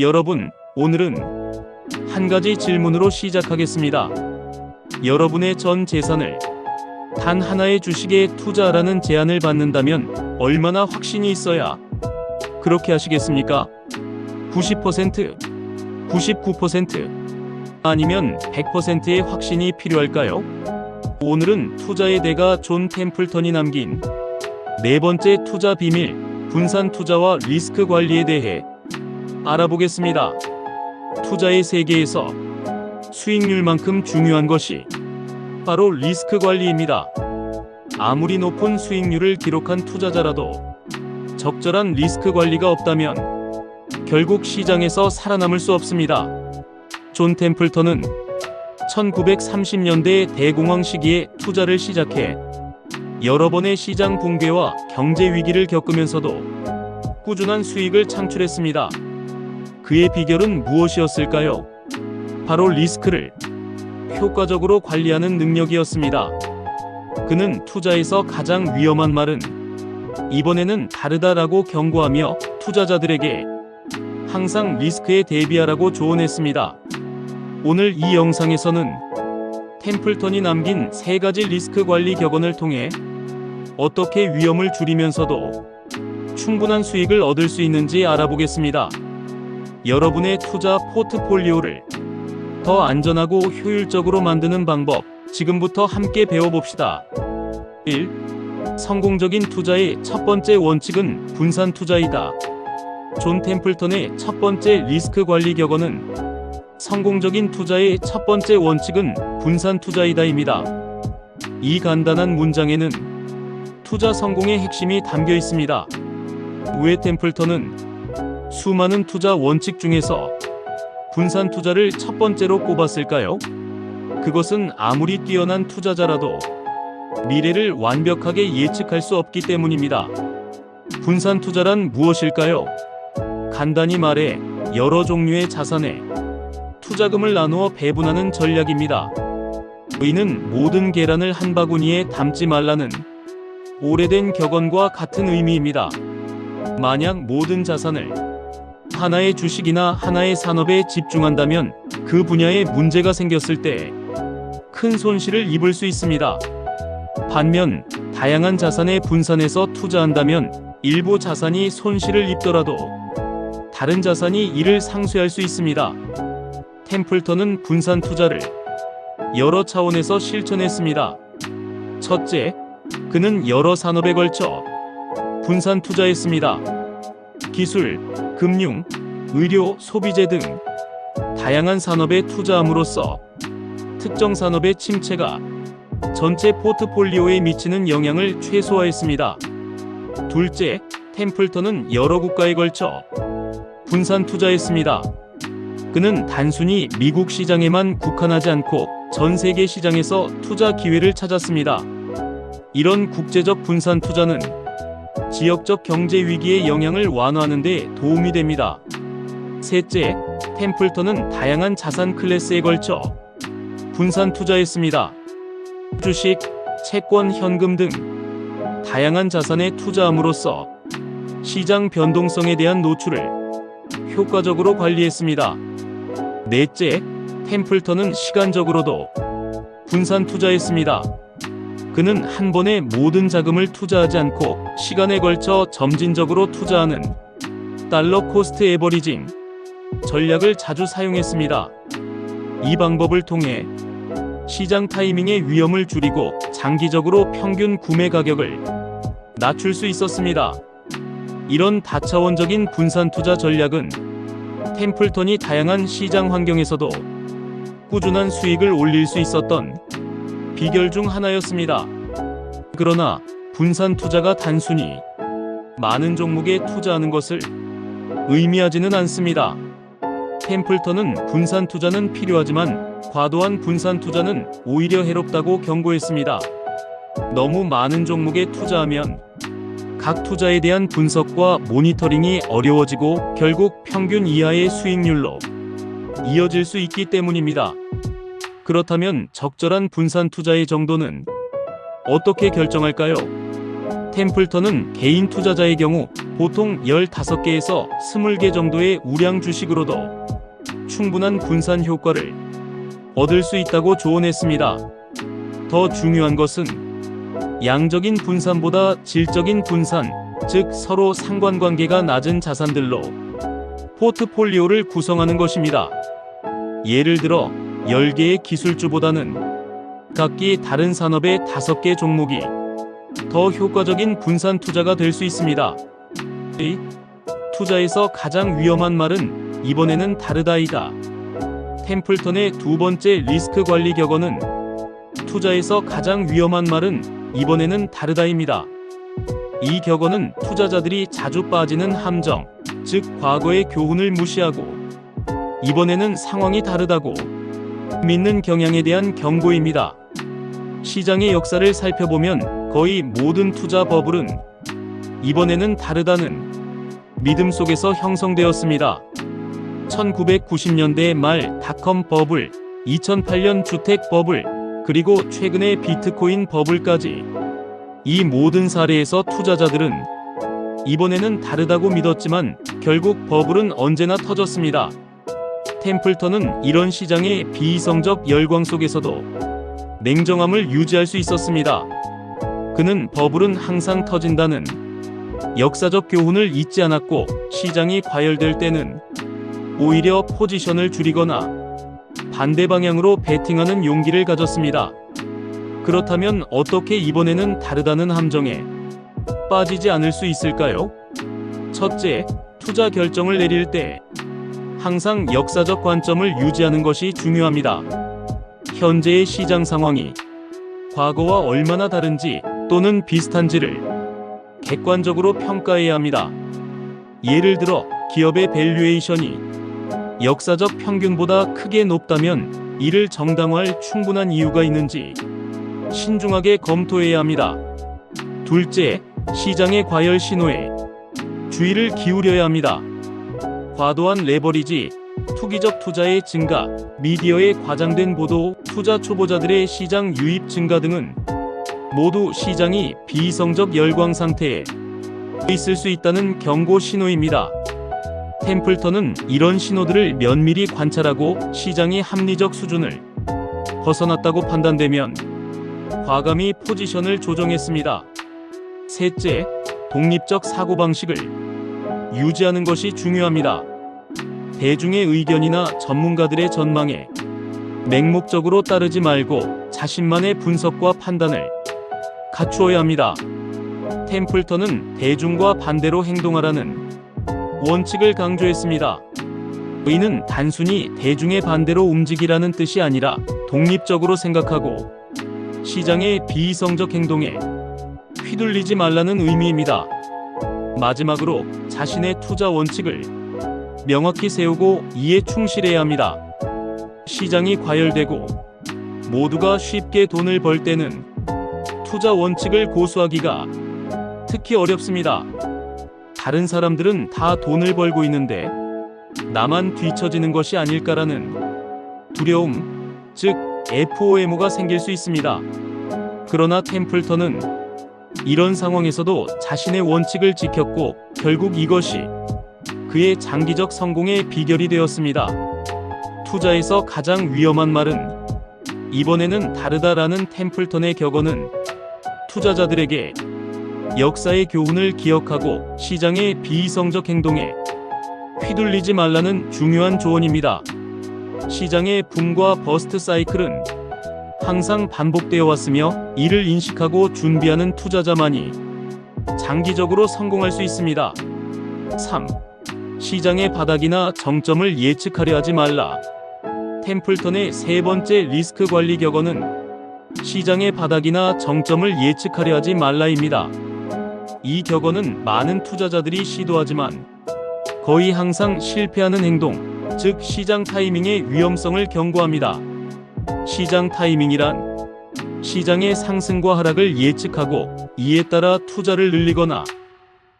여러분, 오늘은 한 가지 질문으로 시작하겠습니다. 여러분의 전 재산을 단 하나의 주식에 투자하라는 제안을 받는다면 얼마나 확신이 있어야 그렇게 하시겠습니까? 90%, 99% 아니면 100%의 확신이 필요할까요? 오늘은 투자의 대가 존 템플턴이 남긴 네 번째 투자 비밀, 분산 투자와 리스크 관리에 대해 알아보겠습니다. 투자의 세계에서 수익률만큼 중요한 것이 바로 리스크 관리입니다. 아무리 높은 수익률을 기록한 투자자라도 적절한 리스크 관리가 없다면 결국 시장에서 살아남을 수 없습니다. 존 템플턴은 1930년대 대공황 시기에 투자를 시작해 여러 번의 시장 붕괴와 경제 위기를 겪으면서도 꾸준한 수익을 창출했습니다. 그의 비결은 무엇이었을까요? 바로 리스크를 효과적으로 관리하는 능력이었습니다. 그는 투자에서 가장 위험한 말은 이번에는 다르다라고 경고하며 투자자들에게 항상 리스크에 대비하라고 조언했습니다. 오늘 이 영상에서는 템플턴이 남긴 세 가지 리스크 관리 격언을 통해 어떻게 위험을 줄이면서도 충분한 수익을 얻을 수 있는지 알아보겠습니다. 여러분의 투자 포트폴리오를 더 안전하고 효율적으로 만드는 방법 지금부터 함께 배워봅시다. 1. 성공적인 투자의 첫 번째 원칙은 분산 투자이다. 존 템플턴의 첫 번째 리스크 관리 격언은 성공적인 투자의 첫 번째 원칙은 분산 투자이다입니다. 이 간단한 문장에는 투자 성공의 핵심이 담겨 있습니다. 왜 템플턴은 수많은 투자 원칙 중에서 분산 투자를 첫 번째로 꼽았을까요? 그것은 아무리 뛰어난 투자자라도 미래를 완벽하게 예측할 수 없기 때문입니다. 분산 투자란 무엇일까요? 간단히 말해 여러 종류의 자산에 투자금을 나누어 배분하는 전략입니다. 이는 모든 계란을 한 바구니에 담지 말라는 오래된 격언과 같은 의미입니다. 만약 모든 자산을 하나의 주식이나 하나의 산업에 집중한다면 그 분야에 문제가 생겼을 때 큰 손실을 입을 수 있습니다. 반면 다양한 자산에 분산해서 투자한다면 일부 자산이 손실을 입더라도 다른 자산이 이를 상쇄할 수 있습니다. 템플턴은 분산 투자를 여러 차원에서 실천했습니다. 첫째, 그는 여러 산업에 걸쳐 분산 투자했습니다. 기술, 금융, 의료, 소비재 등 다양한 산업에 투자함으로써 특정 산업의 침체가 전체 포트폴리오에 미치는 영향을 최소화했습니다. 둘째, 템플턴은 여러 국가에 걸쳐 분산 투자했습니다. 그는 단순히 미국 시장에만 국한하지 않고 전 세계 시장에서 투자 기회를 찾았습니다. 이런 국제적 분산 투자는 지역적 경제 위기의 영향을 완화하는 데 도움이 됩니다. 셋째, 템플턴은 다양한 자산 클래스에 걸쳐 분산 투자했습니다. 주식, 채권, 현금 등 다양한 자산에 투자함으로써 시장 변동성에 대한 노출을 효과적으로 관리했습니다. 넷째, 템플턴은 시간적으로도 분산 투자했습니다. 그는 한 번에 모든 자금을 투자하지 않고 시간에 걸쳐 점진적으로 투자하는 달러 코스트 에버리징 전략을 자주 사용했습니다. 이 방법을 통해 시장 타이밍의 위험을 줄이고 장기적으로 평균 구매 가격을 낮출 수 있었습니다. 이런 다차원적인 분산 투자 전략은 템플턴이 다양한 시장 환경에서도 꾸준한 수익을 올릴 수 있었던 비결 중 하나였습니다. 그러나 분산 투자가 단순히 많은 종목에 투자하는 것을 의미하지는 않습니다. 템플턴은 분산 투자는 필요하지만 과도한 분산 투자는 오히려 해롭다고 경고했습니다. 너무 많은 종목에 투자하면 각 투자에 대한 분석과 모니터링이 어려워지고 결국 평균 이하의 수익률로 이어질 수 있기 때문입니다. 그렇다면 적절한 분산 투자의 정도는 어떻게 결정할까요? 템플턴은 개인 투자자의 경우 보통 15개에서 20개 정도의 우량 주식으로도 충분한 분산 효과를 얻을 수 있다고 조언했습니다. 더 중요한 것은 양적인 분산보다 질적인 분산, 즉 서로 상관관계가 낮은 자산들로 포트폴리오를 구성하는 것입니다. 예를 들어 10개의 기술주보다는 각기 다른 산업의 5개 종목이 더 효과적인 분산 투자가 될 수 있습니다. 이 투자에서 가장 위험한 말은 이번에는 다르다이다. 템플턴의 두 번째 리스크 관리 격언은 투자에서 가장 위험한 말은 이번에는 다르다입니다. 이 격언은 투자자들이 자주 빠지는 함정, 즉 과거의 교훈을 무시하고 이번에는 상황이 다르다고 믿는 경향에 대한 경고입니다. 시장의 역사를 살펴보면 거의 모든 투자 버블은 이번에는 다르다는 믿음 속에서 형성되었습니다. 1990년대 말 닷컴 버블, 2008년 주택 버블, 그리고 최근의 비트코인 버블까지 이 모든 사례에서 투자자들은 이번에는 다르다고 믿었지만 결국 버블은 언제나 터졌습니다. 템플턴은 이런 시장의 비이성적 열광 속에서도 냉정함을 유지할 수 있었습니다. 그는 버블은 항상 터진다는 역사적 교훈을 잊지 않았고 시장이 과열될 때는 오히려 포지션을 줄이거나 반대 방향으로 베팅하는 용기를 가졌습니다. 그렇다면 어떻게 이번에는 다르다는 함정에 빠지지 않을 수 있을까요? 첫째, 투자 결정을 내릴 때 항상 역사적 관점을 유지하는 것이 중요합니다. 현재의 시장 상황이 과거와 얼마나 다른지 또는 비슷한지를 객관적으로 평가해야 합니다. 예를 들어 기업의 밸류에이션이 역사적 평균보다 크게 높다면 이를 정당화할 충분한 이유가 있는지 신중하게 검토해야 합니다. 둘째, 시장의 과열 신호에 주의를 기울여야 합니다. 과도한 레버리지, 투기적 투자의 증가, 미디어의 과장된 보도, 투자 초보자들의 시장 유입 증가 등은 모두 시장이 비이성적 열광 상태에 있을 수 있다는 경고 신호입니다. 템플턴은 이런 신호들을 면밀히 관찰하고 시장이 합리적 수준을 벗어났다고 판단되면 과감히 포지션을 조정했습니다. 셋째, 독립적 사고방식을 유지하는 것이 중요합니다. 대중의 의견이나 전문가들의 전망에 맹목적으로 따르지 말고 자신만의 분석과 판단을 갖추어야 합니다. 템플턴은 대중과 반대로 행동하라는 원칙을 강조했습니다. 의는 단순히 대중의 반대로 움직이라는 뜻이 아니라 독립적으로 생각하고 시장의 비이성적 행동에 휘둘리지 말라는 의미입니다. 마지막으로 자신의 투자 원칙을 명확히 세우고 이에 충실해야 합니다. 시장이 과열되고 모두가 쉽게 돈을 벌 때는 투자 원칙을 고수하기가 특히 어렵습니다. 다른 사람들은 다 돈을 벌고 있는데 나만 뒤처지는 것이 아닐까라는 두려움, 즉 FOMO가 생길 수 있습니다. 그러나 템플턴은 이런 상황에서도 자신의 원칙을 지켰고 결국 이것이 그의 장기적 성공의 비결이 되었습니다. 투자에서 가장 위험한 말은 이번에는 다르다라는 템플턴의 격언은 투자자들에게 역사의 교훈을 기억하고 시장의 비이성적 행동에 휘둘리지 말라는 중요한 조언입니다. 시장의 붐과 버스트 사이클은 항상 반복되어 왔으며 이를 인식하고 준비하는 투자자만이 장기적으로 성공할 수 있습니다. 3. 시장의 바닥이나 정점을 예측하려 하지 말라. 템플턴의 세 번째 리스크 관리 격언은 시장의 바닥이나 정점을 예측하려 하지 말라입니다. 이 격언은 많은 투자자들이 시도하지만 거의 항상 실패하는 행동, 즉 시장 타이밍의 위험성을 경고합니다. 시장 타이밍이란 시장의 상승과 하락을 예측하고 이에 따라 투자를 늘리거나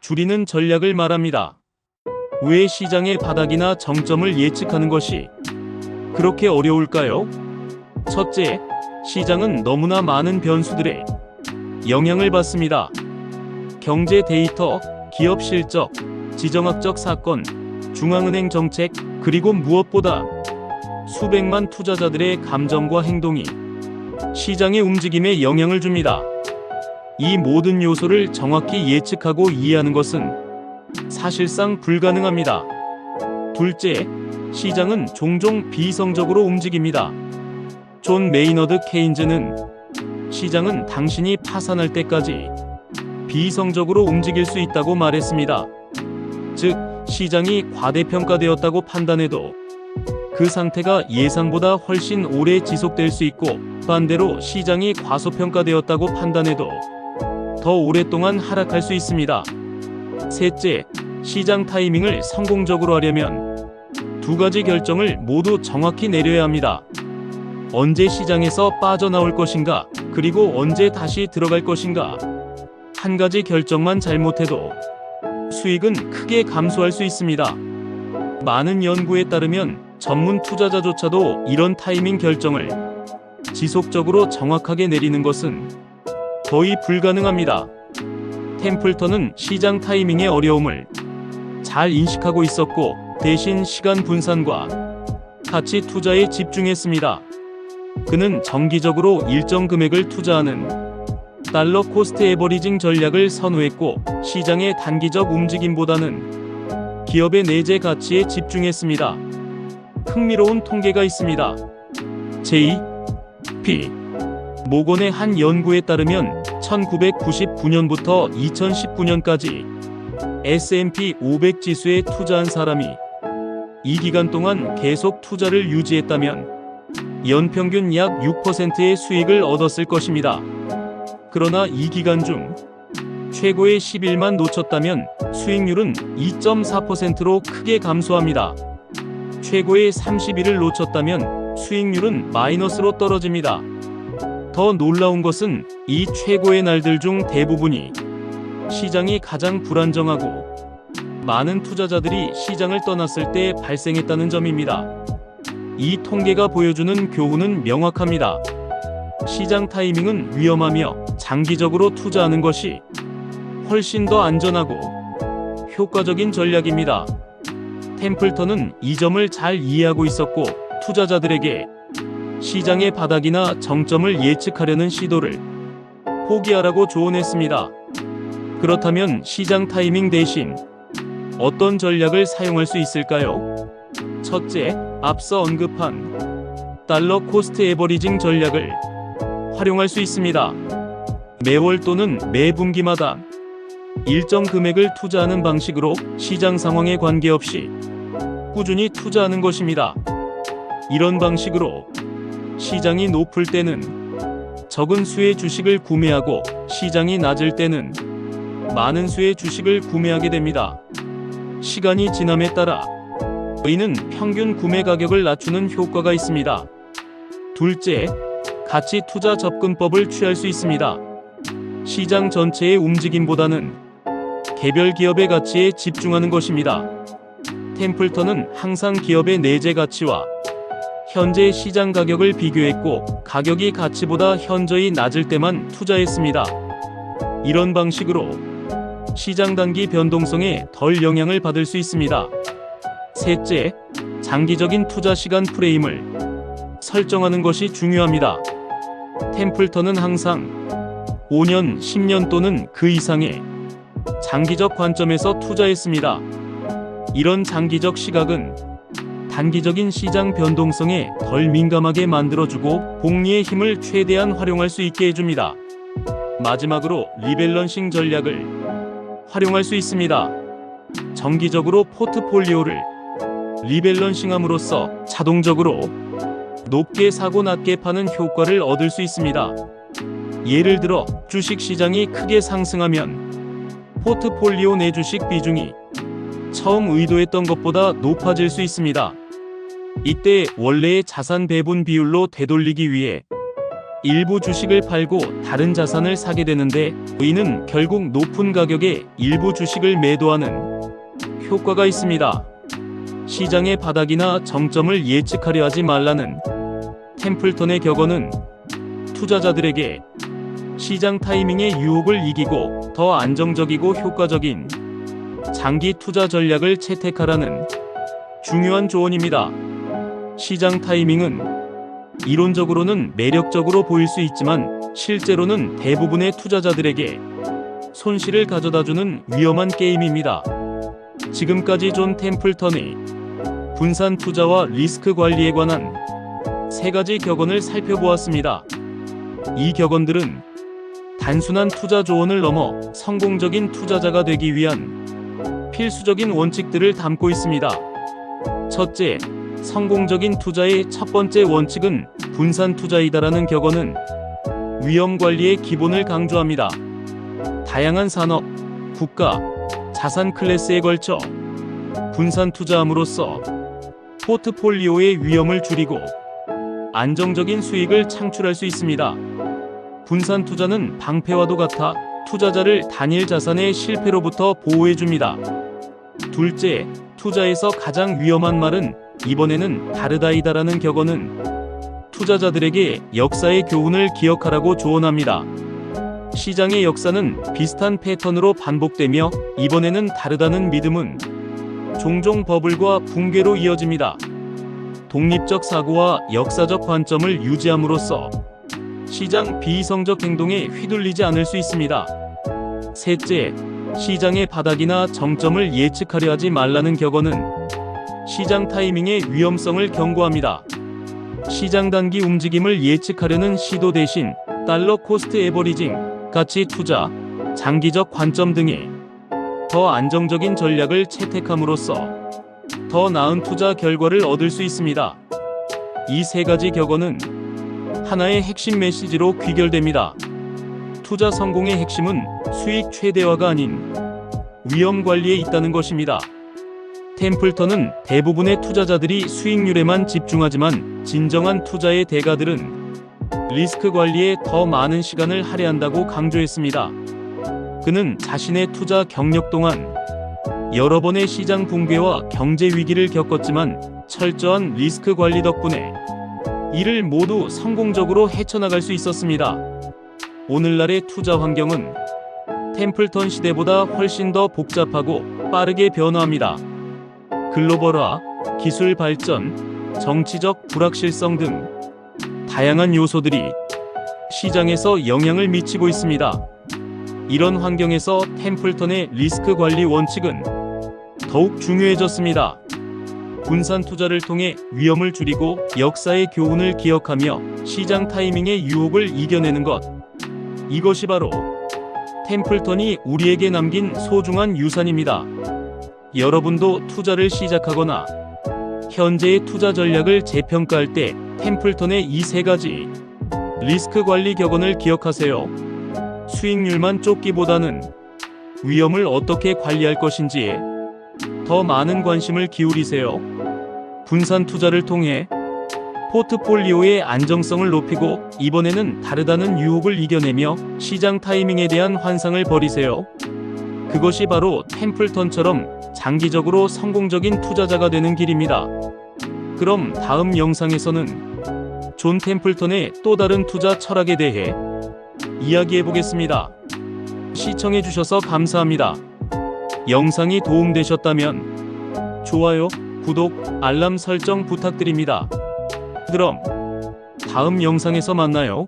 줄이는 전략을 말합니다. 왜 시장의 바닥이나 정점을 예측하는 것이 그렇게 어려울까요? 첫째, 시장은 너무나 많은 변수들에 영향을 받습니다. 경제 데이터, 기업 실적, 지정학적 사건, 중앙은행 정책, 그리고 무엇보다 수백만 투자자들의 감정과 행동이 시장의 움직임에 영향을 줍니다. 이 모든 요소를 정확히 예측하고 이해하는 것은 사실상 불가능합니다. 둘째, 시장은 종종 비이성적으로 움직입니다. 존 메이너드 케인즈는 시장은 당신이 파산할 때까지 비이성적으로 움직일 수 있다고 말했습니다. 즉, 시장이 과대평가되었다고 판단해도 그 상태가 예상보다 훨씬 오래 지속될 수 있고 반대로 시장이 과소평가되었다고 판단해도 더 오랫동안 하락할 수 있습니다. 셋째, 시장 타이밍을 성공적으로 하려면 두 가지 결정을 모두 정확히 내려야 합니다. 언제 시장에서 빠져나올 것인가, 그리고 언제 다시 들어갈 것인가. 한 가지 결정만 잘못해도 수익은 크게 감소할 수 있습니다. 많은 연구에 따르면 전문 투자자조차도 이런 타이밍 결정을 지속적으로 정확하게 내리는 것은 거의 불가능합니다. 템플턴은 시장 타이밍의 어려움을 잘 인식하고 있었고 대신 시간 분산과 가치 투자에 집중했습니다. 그는 정기적으로 일정 금액을 투자하는 달러 코스트 에버리징 전략을 선호했고 시장의 단기적 움직임보다는 기업의 내재 가치에 집중했습니다. 흥미로운 통계가 있습니다. J. P. 모건의 한 연구에 따르면 1999년부터 2019년까지 S&P 500 지수에 투자한 사람이 이 기간 동안 계속 투자를 유지했다면 연평균 약 6%의 수익을 얻었을 것입니다. 그러나 이 기간 중 최고의 11만 놓쳤다면 수익률은 2.4%로 크게 감소합니다. 최고의 31을 놓쳤다면 수익률은 마이너스로 떨어집니다. 더 놀라운 것은 이 최고의 날들 중 대부분이 시장이 가장 불안정하고 많은 투자자들이 시장을 떠났을 때 발생했다는 점입니다. 이 통계가 보여주는 교훈은 명확합니다. 시장 타이밍은 위험하며 장기적으로 투자하는 것이 훨씬 더 안전하고 효과적인 전략입니다. 템플턴은 이 점을 잘 이해하고 있었고 투자자들에게 시장의 바닥이나 정점을 예측하려는 시도를 포기하라고 조언했습니다. 그렇다면 시장 타이밍 대신 어떤 전략을 사용할 수 있을까요? 첫째, 앞서 언급한 달러 코스트 에버리징 전략을 활용할 수 있습니다. 매월 또는 매 분기마다 일정 금액을 투자하는 방식으로 시장 상황에 관계없이 꾸준히 투자하는 것입니다. 이런 방식으로 시장이 높을 때는 적은 수의 주식을 구매하고 시장이 낮을 때는 많은 수의 주식을 구매하게 됩니다. 시간이 지남에 따라 이는 평균 구매 가격을 낮추는 효과가 있습니다. 둘째, 가치 투자 접근법을 취할 수 있습니다. 시장 전체의 움직임보다는 개별 기업의 가치에 집중하는 것입니다. 템플턴은 항상 기업의 내재 가치와 현재 시장 가격을 비교했고 가격이 가치보다 현저히 낮을 때만 투자했습니다. 이런 방식으로 시장 단기 변동성에 덜 영향을 받을 수 있습니다. 셋째, 장기적인 투자 시간 프레임을 설정하는 것이 중요합니다. 템플턴은 항상 5년, 10년 또는 그 이상의 장기적 관점에서 투자했습니다. 이런 장기적 시각은 단기적인 시장 변동성에 덜 민감하게 만들어주고 복리의 힘을 최대한 활용할 수 있게 해줍니다. 마지막으로 리밸런싱 전략을 활용할 수 있습니다. 정기적으로 포트폴리오를 리밸런싱함으로써 자동적으로 높게 사고 낮게 파는 효과를 얻을 수 있습니다. 예를 들어 주식 시장이 크게 상승하면 포트폴리오 내 주식 비중이 처음 의도했던 것보다 높아질 수 있습니다. 이때 원래의 자산 배분 비율로 되돌리기 위해 일부 주식을 팔고 다른 자산을 사게 되는데 이는 결국 높은 가격에 일부 주식을 매도하는 효과가 있습니다. 시장의 바닥이나 정점을 예측하려 하지 말라는 템플턴의 격언은 투자자들에게 시장 타이밍의 유혹을 이기고 더 안정적이고 효과적인 장기 투자 전략을 채택하라는 중요한 조언입니다. 시장 타이밍은 이론적으로는 매력적으로 보일 수 있지만 실제로는 대부분의 투자자들에게 손실을 가져다주는 위험한 게임입니다. 지금까지 존 템플턴의 분산 투자와 리스크 관리에 관한 세 가지 격언을 살펴보았습니다. 이 격언들은 단순한 투자 조언을 넘어 성공적인 투자자가 되기 위한 필수적인 원칙들을 담고 있습니다. 첫째, 성공적인 투자의 첫 번째 원칙은 분산 투자이다라는 격언은 위험 관리의 기본을 강조합니다. 다양한 산업, 국가, 자산 클래스에 걸쳐 분산 투자함으로써 포트폴리오의 위험을 줄이고 안정적인 수익을 창출할 수 있습니다. 분산 투자는 방패와도 같아 투자자를 단일 자산의 실패로부터 보호해 줍니다. 둘째, 투자에서 가장 위험한 말은 이번에는 다르다이다라는 격언은 투자자들에게 역사의 교훈을 기억하라고 조언합니다. 시장의 역사는 비슷한 패턴으로 반복되며 이번에는 다르다는 믿음은 종종 버블과 붕괴로 이어집니다. 독립적 사고와 역사적 관점을 유지함으로써 시장 비이성적 행동에 휘둘리지 않을 수 있습니다. 셋째, 시장의 바닥이나 정점을 예측하려 하지 말라는 격언은 시장 타이밍의 위험성을 경고합니다. 시장 단기 움직임을 예측하려는 시도 대신 달러 코스트 에버리징, 가치 투자, 장기적 관점 등의 더 안정적인 전략을 채택함으로써 더 나은 투자 결과를 얻을 수 있습니다. 이 세 가지 격언은 하나의 핵심 메시지로 귀결됩니다. 투자 성공의 핵심은 수익 최대화가 아닌 위험 관리에 있다는 것입니다. 템플턴은 대부분의 투자자들이 수익률에만 집중하지만 진정한 투자의 대가들은 리스크 관리에 더 많은 시간을 할애한다고 강조했습니다. 그는 자신의 투자 경력 동안 여러 번의 시장 붕괴와 경제 위기를 겪었지만 철저한 리스크 관리 덕분에 이를 모두 성공적으로 헤쳐나갈 수 있었습니다. 오늘날의 투자 환경은 템플턴 시대보다 훨씬 더 복잡하고 빠르게 변화합니다. 글로벌화, 기술 발전, 정치적 불확실성 등 다양한 요소들이 시장에서 영향을 미치고 있습니다. 이런 환경에서 템플턴의 리스크 관리 원칙은 더욱 중요해졌습니다. 분산 투자를 통해 위험을 줄이고 역사의 교훈을 기억하며 시장 타이밍의 유혹을 이겨내는 것. 이것이 바로 템플턴이 우리에게 남긴 소중한 유산입니다. 여러분도 투자를 시작하거나 현재의 투자 전략을 재평가할 때 템플턴의 이 세 가지 리스크 관리 격언을 기억하세요. 수익률만 쫓기보다는 위험을 어떻게 관리할 것인지에 더 많은 관심을 기울이세요. 분산 투자를 통해 포트폴리오의 안정성을 높이고 이번에는 다르다는 유혹을 이겨내며 시장 타이밍에 대한 환상을 버리세요. 그것이 바로 템플턴처럼 장기적으로 성공적인 투자자가 되는 길입니다. 그럼 다음 영상에서는 존 템플턴의 또 다른 투자 철학에 대해 이야기해 보겠습니다. 시청해 주셔서 감사합니다. 영상이 도움되셨다면 좋아요, 구독, 알람 설정 부탁드립니다. 그럼 다음 영상에서 만나요.